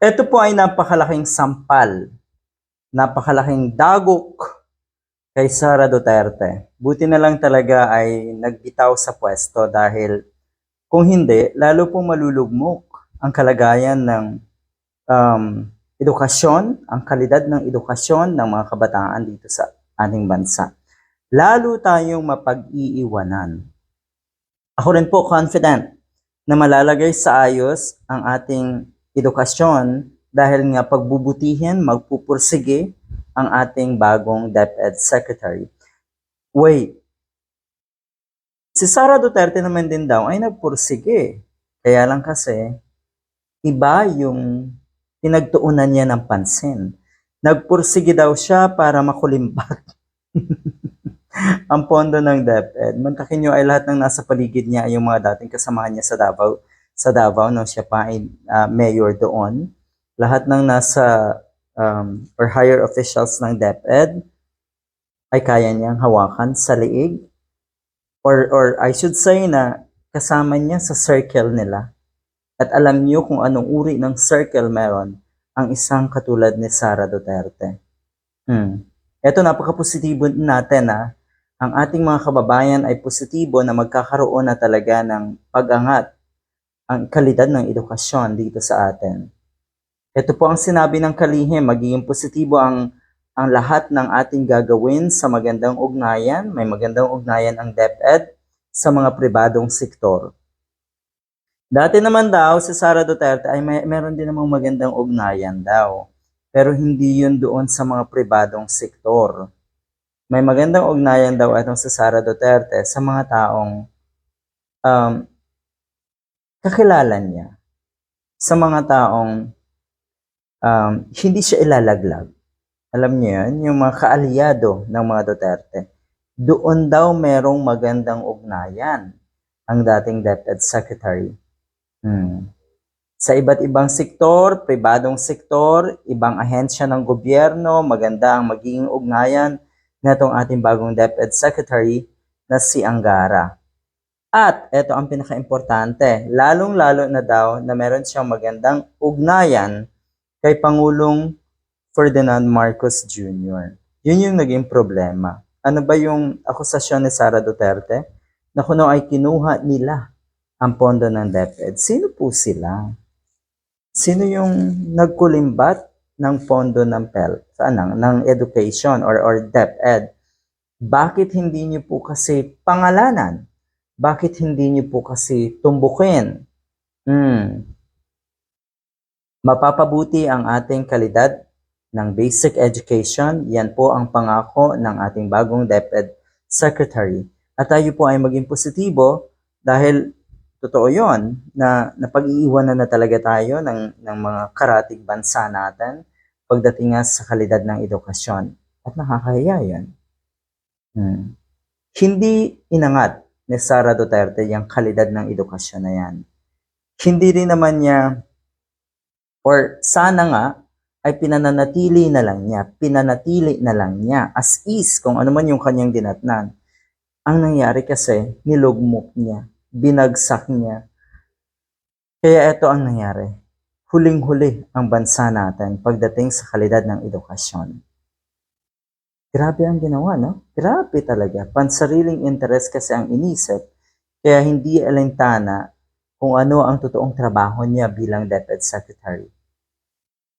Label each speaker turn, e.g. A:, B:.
A: Ito po ay napakalaking sampal, napakalaking dagok kay Sara Duterte. Buti na lang talaga ay nagbitaw sa pwesto dahil kung hindi, lalo pong malulugmok ang kalagayan ng um, edukasyon, ang kalidad ng edukasyon ng mga kabataan dito sa ating bansa. Lalo tayong mapag-iiwanan. Ako rin po confident na malalagay sa ayos ang ating edukasyon dahil nga pagbubutihin, magpupursige ang ating bagong DepEd Secretary. Wait, si Sara Duterte naman din daw ay nagpursige. Kaya lang kasi, iba yung pinagtuunan niya ng pansin. Nagpursige daw siya para makulimbat ang pondo ng DepEd. Mantakin nyo ay lahat ng nasa paligid niya yung mga dating kasamahan niya sa Davao, sa Davao nung siya pa ay ah, mayor doon. Lahat ng nasa um, or higher officials ng DepEd ay kaya niyang hawakan sa liig or or I should say na kasama niya sa circle nila. At alam niyo kung anong uri ng circle meron ang isang katulad ni Sara Duterte. Hmm. Ito napaka-positibo natin na ang ating mga kababayan ay positibo na magkakaroon na talaga ng pag-angat ang kalidad ng edukasyon dito sa atin. Ito po ang sinabi ng kalihim, magiging positibo ang ang lahat ng ating gagawin sa magandang ugnayan, may magandang ugnayan ang DepEd sa mga pribadong sektor. Dati naman daw si Sara Duterte ay may, meron din namang magandang ugnayan daw. Pero hindi yun doon sa mga pribadong sektor. May magandang ugnayan daw itong si Sara Duterte sa mga taong um, kakilala niya. Sa mga taong um, hindi siya ilalaglag. Alam niyo yun, yung mga kaalyado ng mga Duterte. Doon daw merong magandang ugnayan ang dating DepEd Secretary. Hmm. Sa iba't ibang sektor, pribadong sektor, ibang ahensya ng gobyerno, maganda ang magiging ugnayan na itong ating bagong DepEd Secretary na si Angara. At ito ang pinaka-importante, lalong-lalo na daw na meron siyang magandang ugnayan kay Pangulong Ferdinand Marcos Jr. Yun yung naging problema. Ano ba yung akusasyon ni Sara Duterte? Na kuno ay kinuha nila ang pondo ng DepEd. Sino po sila? Sino yung nagkulimbat ng pondo ng PEL, saan ng, ng education or, or DepEd? Bakit hindi niyo po kasi pangalanan? Bakit hindi niyo po kasi tumbukin? Hmm. Mapapabuti ang ating kalidad ng basic education. Yan po ang pangako ng ating bagong DepEd Secretary. At tayo po ay maging positibo dahil totoo yon na napag-iiwanan na talaga tayo ng, ng mga karatig bansa natin pagdating nga sa kalidad ng edukasyon. At nakakahiya yan. Hmm. Hindi inangat ni Sara Duterte yung kalidad ng edukasyon na yan. Hindi rin naman niya, or sana nga, ay pinananatili na lang niya, pinanatili na lang niya, as is, kung ano man yung kanyang dinatnan. Ang nangyari kasi, nilugmok niya, binagsak niya. Kaya ito ang nangyari. Huling-huli ang bansa natin pagdating sa kalidad ng edukasyon. Grabe ang ginawa, no? Grabe talaga. Pansariling interes kasi ang inisip, kaya hindi alintana kung ano ang totoong trabaho niya bilang DepEd Secretary.